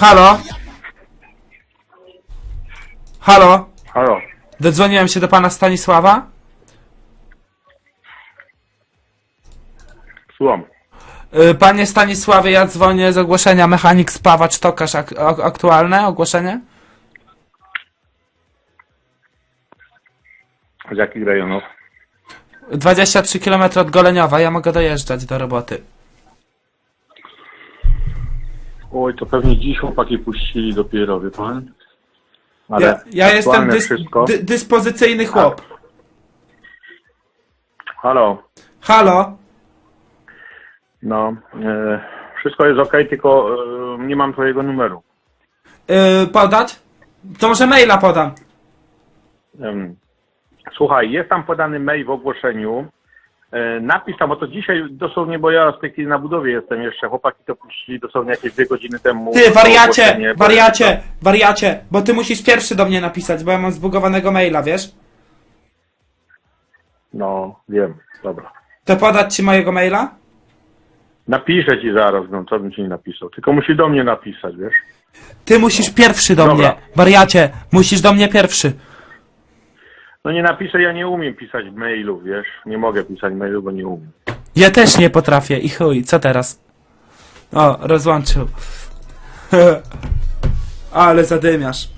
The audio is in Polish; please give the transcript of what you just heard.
Halo? Halo? Halo, Dodzwoniłem się do pana Stanisława? słucham. Y, panie Stanisławie, ja dzwonię z ogłoszenia Mechanik Spawacz Tokarz. Ak- ak- aktualne ogłoszenie? Z jakich rejonów? 23 km od Goleniowa, ja mogę dojeżdżać do roboty. Oj, to pewnie dziś chłopaki puścili dopiero, wie pan? Ale Ja, ja jestem dys wszystko. dy dyspozycyjny chłop. Halo. Halo? No, e, wszystko jest ok, tylko e, nie mam twojego numeru. Y, podać? To może maila podam. Em, słuchaj, jest tam podany mail w ogłoszeniu. E, napisz tam, bo to dzisiaj dosłownie, bo ja w tej chwili na budowie jestem jeszcze, chłopaki to puścili dosłownie jakieś dwie godziny temu. Ty, wariacie, ogłoszenie, bo- wariacie, wariacie, bo ty musisz pierwszy do mnie napisać, bo ja mam zbugowanego maila, wiesz? No, wiem, dobra. To podać ci mojego maila? Napiszę ci zaraz, no co bym ci nie napisał. Tylko musi do mnie napisać, wiesz? Ty musisz pierwszy do Dobra. mnie, wariacie, musisz do mnie pierwszy. No nie napiszę, ja nie umiem pisać mailów, wiesz? Nie mogę pisać mailu, bo nie umiem. Ja też nie potrafię i chuj, co teraz? O, rozłączył. Ale zadymiasz.